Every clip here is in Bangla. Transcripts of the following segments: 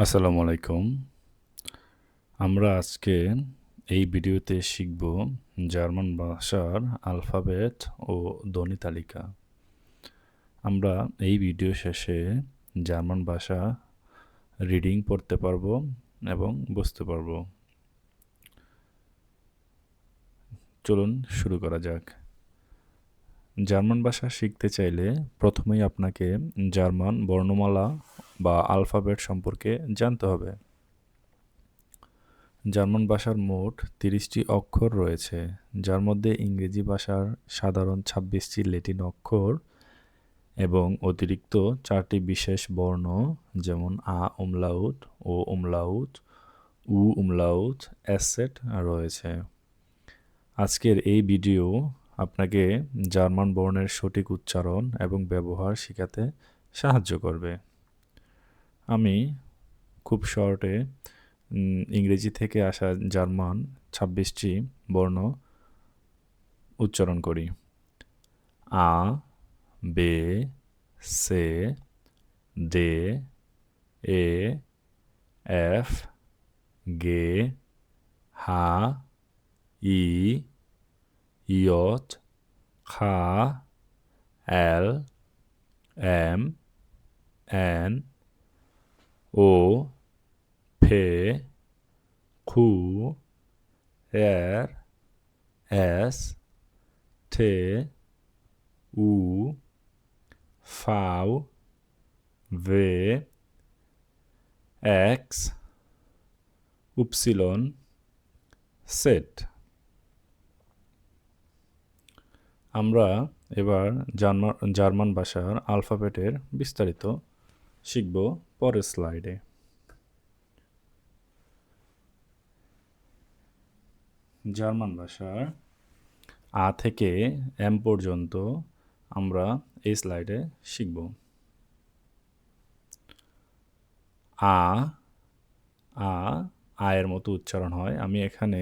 আসসালামু আলাইকুম। আমরা আজকে এই ভিডিওতে শিখব জার্মান ভাষার আলফাবেট ও ধ্বনি তালিকা। আমরা এই ভিডিও শেষে জার্মান ভাষা রিডিং পড়তে পারব এবং বুঝতে পারব। চলুন শুরু করা যাক। জার্মান ভাষা শিখতে চাইলে প্রথমেই আপনাকে জার্মান বর্ণমালা বা আলফাবেট সম্পর্কে জানতে হবে। জার্মান ভাষার মোট তিরিশটি অক্ষর রয়েছে, যার মধ্যে ইংরেজি ভাষার সাধারণ ছাব্বিশটি লেটিন অক্ষর এবং অতিরিক্ত চারটি বিশেষ বর্ণ যেমন আ উমলাউট ও উমলাউট উ উমলাউট অ্যাসেট রয়েছে। আজকের এই ভিডিও আপনাকে জার্মান বর্ণের সঠিক উচ্চারণ এবং ব্যবহার শেখাতে সাহায্য করবে। আমি খুব শর্টে ইংরেজি থেকে আসা জার্মান ছাব্বিশটি বর্ণ উচ্চারণ করি। আ, বে, সে ডে এ, এফ, গে, হা, ই J, K, L, M, N, O, P, Q, R, S, T, U, V, V, X, Y, Z. আমরা এবার জার্মান জার্মান ভাষার আলফাবেটের বিস্তারিত শিখব পরের স্লাইডে। জার্মান ভাষার আ থেকে এম পর্যন্ত আমরা এই স্লাইডে শিখব। আ আ আয়ের মতো উচ্চারণ হয়। আমি এখানে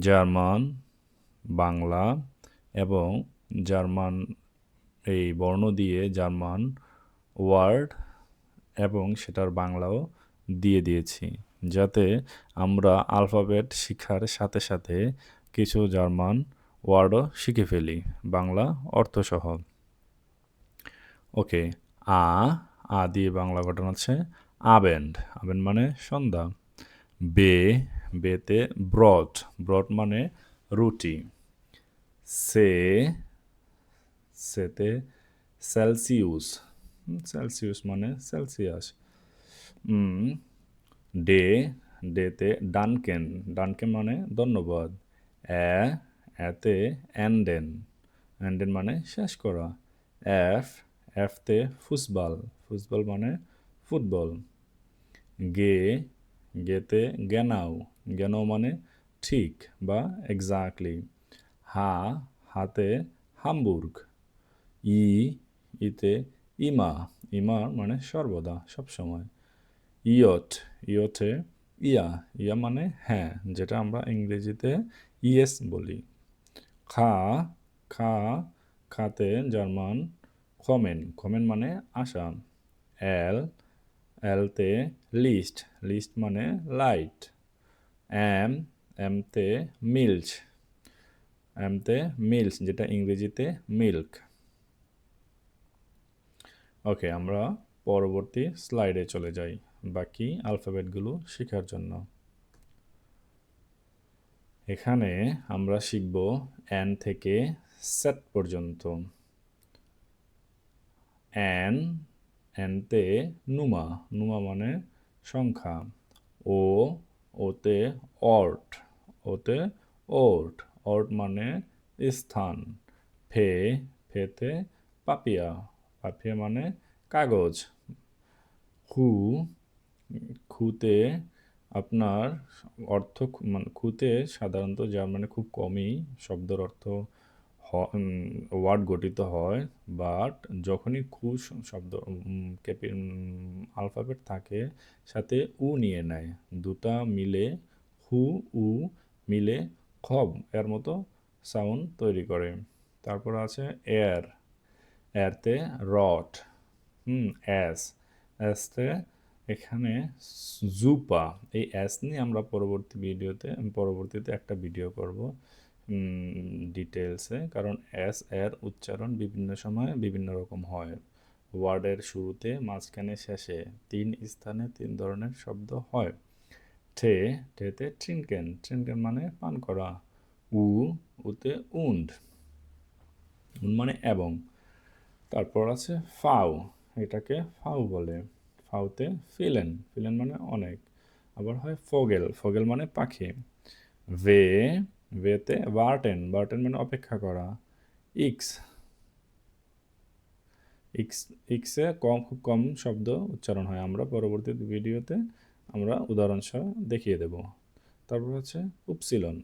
জার্মান, বাংলা এবং জার্মান, এই বর্ণ দিয়ে জার্মান ওয়ার্ড এবং সেটার বাংলাও দিয়ে দিয়েছি, যাতে আমরা আলফাবেট শিখার সাথে সাথে কিছু জার্মান ওয়ার্ডও শিখে ফেলি, বাংলা অর্থসহ। ওকে, আ আ দিয়ে বাংলা গঠন আছে, আবেন্ড আবেন্ড মানে সন্ধ্যা। বে, বেতে ব্রড ব্রড মানে রুটি। সে সেতে সেলসিউস সেলসিউস মানে সেলসিয়াস ডে ডেতে ডানকেন ডানকেন মানে ধন্যবাদ। এ এতে অ্যান্ডেন অ্যান্ডেন মানে শেষ করা। এফ এফতে ফুসবল ফুসবল মানে ফুটবল। গে গেতে গেনাও জ্ঞানাও মানে ঠিক বা এক্স্যাক্টলি হা, হাতে হামবুর্গ। ই, ইতে ইমা। ইমা মানে সর্বদা, সবসময়। ইয়ট, ইয়টে ইয়া। ইয়া মানে হ্যাঁ যেটা আমরা ইংরেজিতে ইয়েস বলি। খা খা, খাতে জার্মান, খমেন। খমেন মানে আশা এল, এলতে লিস্ট। লিস্ট মানে লাইট। এম, এমতে মিল্চ। এমতে মিল্স যেটা ইংরেজিতে মিল্ক ওকে আমরা পরবর্তী স্লাইডে চলে যাই বাকি আলফাবেটগুলো শেখার জন্য। এখানে আমরা শিখব এন থেকে সেট পর্যন্ত। এন এনতে নুমা নুমা মানে সংখ্যা। ও ওতে অর্ট ওতে ওর্ট অর্ট মানে স্থান। ফে, ফেতে পাপিয়া। পাপিয়া মানে কাগজ। খু, খুতে আপনার অর্থ মানে খুতে সাধারণত যার মানে খুব কমই শব্দের অর্থ ওয়ার্ড গঠিত হয়। বাট যখনই খু শব্দ ক্যাপি আলফাবেট থাকে, সাথে উ নিয়ে নেয়। দুটা মিলে হু, উ মিলে খব এর মতো সাউন্ড তৈরি করে। তারপর আছে এয়ার এয়ারতে রট। হুম অ্যাস অ্যাসতে এখানে জুপা। এই অ্যাস নিয়ে আমরা পরবর্তী ভিডিওতে, পরবর্তীতে একটা ভিডিও করব ডিটেলসে কারণ অ্যাস এর উচ্চারণ বিভিন্ন সময় বিভিন্ন রকম হয়। ওয়ার্ডের শুরুতে, মাঝখানে, শেষে। তিন স্থানে তিন ধরনের শব্দ হয়। ঠে ঠেতে ট্রিনকেন ট্রিনকেন মানে পান করা। উ, উতে উন্ড। উন মানে এবং। তারপর আছে ফাউ। এটাকে ফাউ বলে। ফাউতে ফিলেন। ফিলেন মানে অনেক। আবার হয় ফগেল। ফগেল মানে পাখি। ভে, ভেতে বার্টেন। বার্টেন মানে অপেক্ষা করা। ইক্স। ইক্স, ইক্সে কম, খুব কম শব্দ উচ্চারণ হয়। আমরা পরবর্তী ভিডিওতে আমরা উদাহরণসহ দেখিয়ে দেব। তারপর আছে উপসিলন।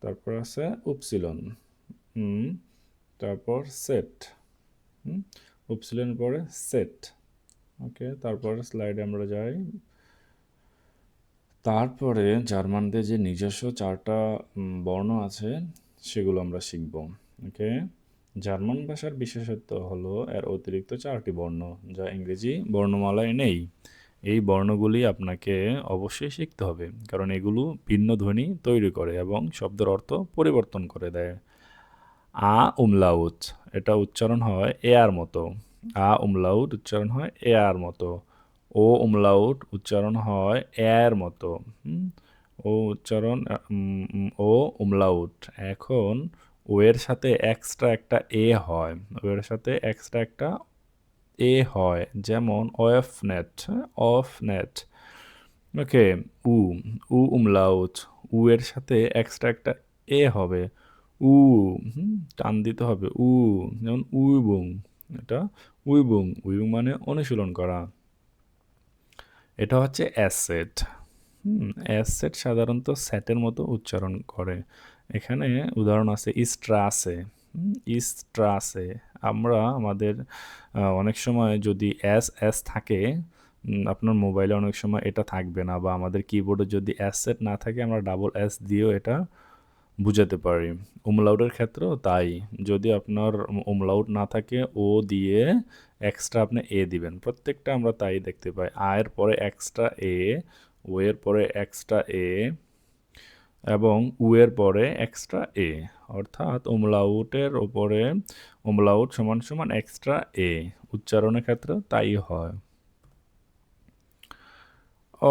তারপর আছে উপসিলন। তারপর সেট। উপসিলন পরে সেট। ওকে, তারপর স্লাইডে আমরা যাই। তারপরে জার্মানদের যে নিজস্ব চারটা বর্ণ আছে, সেগুলো আমরা শিখব। ওকে, জার্মান ভাষার বিশেষত্ব হলো এর অতিরিক্ত চারটি বর্ণ, যা ইংরেজি বর্ণমালায় নেই। এই বর্ণগুলি আপনাকে অবশ্যই শিখতে হবে। কারণ এগুলো ভিন্ন ধ্বনি তৈরি করে এবং শব্দের অর্থ পরিবর্তন করে দেয়। আ উমলাউট এটা উচ্চারণ হয় এয়ার মতো। আ উমলাউট উচ্চারণ হয় এয়ার মতো। ও উমলাউট উচ্চারণ হয় এর মতো। ও উচ্চারণ ও উমলাউট এখন ওয়ের সাথে এক্সট্রা একটা এ হয়। ওয়ের সাথে এক্সট্রা একটা এ হয়, যেমন অফ নেট অফ নেট। ওকে উ উ উমলাউট উ এর সাথে এক্সট্রা একটা এ হবে। উ টান দিতে হবে। উ, যেমন উইবুং, এটা উইবুং উইবুং মানে অনুশীলন করা। এটা হচ্ছে অ্যাসেট অ্যাসেট সাধারণত সেটের মতো উচ্চারণ করে। এখানে উদাহরণ আছে ইস্ট্রা আছে ইস্ট্রাসে আমরা আমাদের অনেক সময় যদি এস এস থাকে আপনার মোবাইলে অনেক সময় এটা থাকবে না বা আমাদের কিবোর্ডে যদি এস সেট না থাকে, আমরা ডাবল এস দিয়েও এটা বুঝাতে পারি। উমলাউটের ক্ষেত্রেও তাই। যদি আপনার উমলাউট না থাকে ও দিয়ে এক্সট্রা আপনি এ দিবেন। প্রত্যেকটা আমরা তাই দেখতে পাই। আয়ের পরে এক্সট্রা এ ও এর পরে এক্সট্রা এ এবং উ এর পরে এক্সট্রা এ অর্থাৎ উমলাউটের ওপরে উমলাউট সমান সমান এক্সট্রা এ উচ্চারণের ক্ষেত্রে তাই হয়।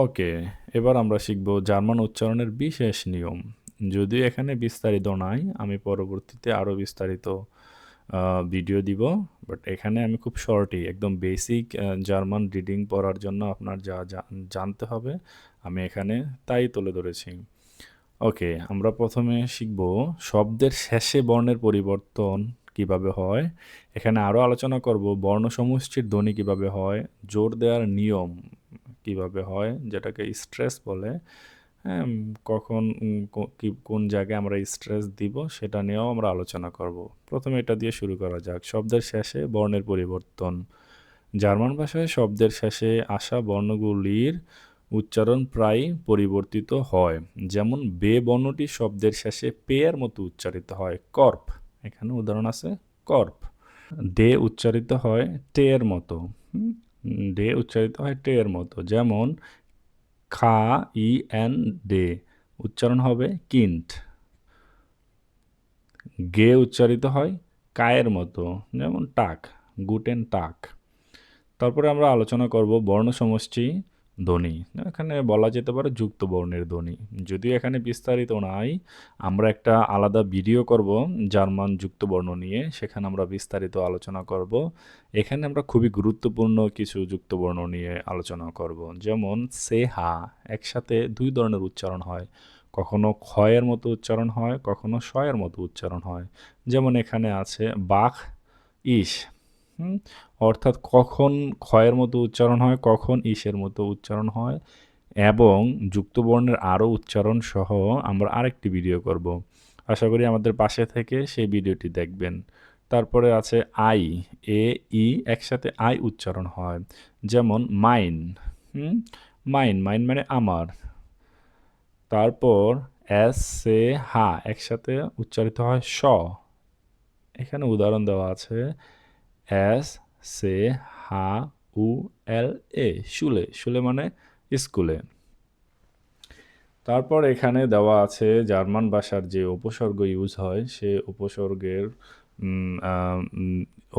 ওকে এবার আমরা শিখব জার্মান উচ্চারণের বিশেষ নিয়ম। যদিও এখানে বিস্তারিত নাই, আমি পরবর্তীতে আরও বিস্তারিত ভিডিও দিব বাট এখানে আমি খুব শর্টই একদম বেসিক জার্মান রিডিং পড়ার জন্য আপনার যা জানতে হবে, আমি এখানে তাই তুলে ধরেছি। ওকে আমরা প্রথমে শিখব শব্দের শেষে বর্ণের পরিবর্তন কীভাবে হয়। এখানে আরও আলোচনা করব বর্ণ সমষ্টির ধ্বনি কীভাবে হয়, জোর দেওয়ার নিয়ম কীভাবে হয়, যেটাকে স্ট্রেস বলে। হ্যাঁ কখন কোন জায়গায় আমরা স্ট্রেস দিব সেটা নিয়েও আমরা আলোচনা করব। প্রথমে এটা দিয়ে শুরু করা যাক। শব্দের শেষে বর্ণের পরিবর্তন। জার্মান ভাষায় শব্দের শেষে আসা বর্ণগুলির উচ্চারণ প্রায় পরিবর্তিত হয়। যেমন, বে বর্ণটি শব্দের শেষে পেয়ের মতো উচ্চারিত হয়। কর্প, এখানে উদাহরণ আছে, কর্প। দে উচ্চারিত হয় টের মতো। ডে উচ্চারিত হয় টের মতো। যেমন, খা ই এন ডে উচ্চারণ হবে কিন্ট। গে উচ্চারিত হয় কায়ের মতো। যেমন, টাক, গুটেন টাক। তারপরে আমরা আলোচনা করব বর্ণ সমষ্টি ধ্বনি। এখানে বলা যেতে পারে যুক্ত বর্ণের ধ্বনি। যদিও এখানে বিস্তারিত নাই, আমরা একটা আলাদা ভিডিও করব জার্মান যুক্ত বর্ণ নিয়ে, সেখানে আমরা বিস্তারিত আলোচনা করব। এখানে আমরা খুবই গুরুত্বপূর্ণ কিছু যুক্ত বর্ণ নিয়ে আলোচনা করব। যেমন, সে, হা, একসাথে দুই ধরনের উচ্চারণ হয়। কখনো ক্ষয়ের মতো উচ্চারণ হয়, কখনো শয়ের মতো উচ্চারণ হয়। যেমন এখানে আছে বাঘ ইস অর্থাৎ কখন ক্ষয়ের মতো উচ্চারণ হয়, কখন ইসের মতো উচ্চারণ হয় এবং যুক্তবর্ণের আরও উচ্চারণ সহ আমরা আরেকটি ভিডিও করব। আশা করি আমাদের পাশে থেকে সেই ভিডিওটি দেখবেন। তারপরে আছে আই, এ, ই একসাথে আই উচ্চারণ হয়। যেমন মাইন, হুম, মাইন মাইন মানে আমার। তারপর এস, সে, হা একসাথে উচ্চারিত হয় স। এখানে উদাহরণ দেওয়া আছে। এস সে হা উ এল এ শুলে। শুলে মানে স্কুলে। তারপর এখানে দেওয়া আছে জার্মান ভাষার যে উপসর্গ ইউজ হয়, সে উপসর্গের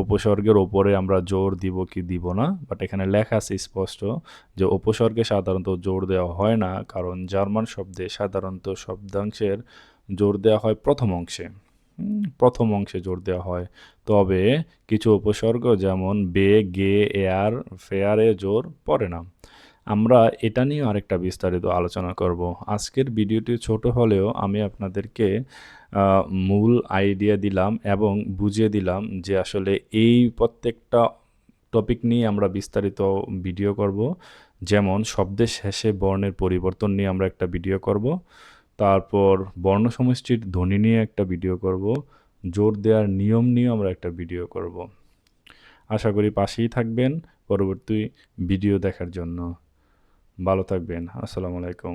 উপসর্গের ওপরে আমরা জোর দিব কি দিব না বাট এখানে লেখা আছে স্পষ্ট যে উপসর্গে সাধারণত জোর দেওয়া হয় না, কারণ জার্মান শব্দে সাধারণত শব্দাংশের জোর দেওয়া হয় প্রথম অংশে। প্রথম অংশে জোর দেওয়া হয়। তবে কিছু উপসর্গ যেমন বে, গে, এয়ার, ফেয়ারে জোর পড়ে না। আমরা এটা নিয়ে আরেকটা বিস্তারিত আলোচনা করব। আজকের ভিডিওটি ছোট হলেও আমি আপনাদেরকে মূল আইডিয়া দিলাম এবং বুঝিয়ে দিলাম যে আসলে এই প্রত্যেকটা টপিক নিয়ে আমরা বিস্তারিত ভিডিও করব। যেমন শব্দের শেষে বর্ণের পরিবর্তন নিয়ে আমরা একটা ভিডিও করব। তারপর বর্ণ সমষ্টির ধ্বনি নিয়ে একটা ভিডিও করব। জোর দেওয়ার নিয়ম নিয়ে আমরা একটা ভিডিও করব। আশা করি পাশেই থাকবেন পরবর্তী ভিডিও দেখার জন্য। ভালো থাকবেন। আসসালামু আলাইকুম।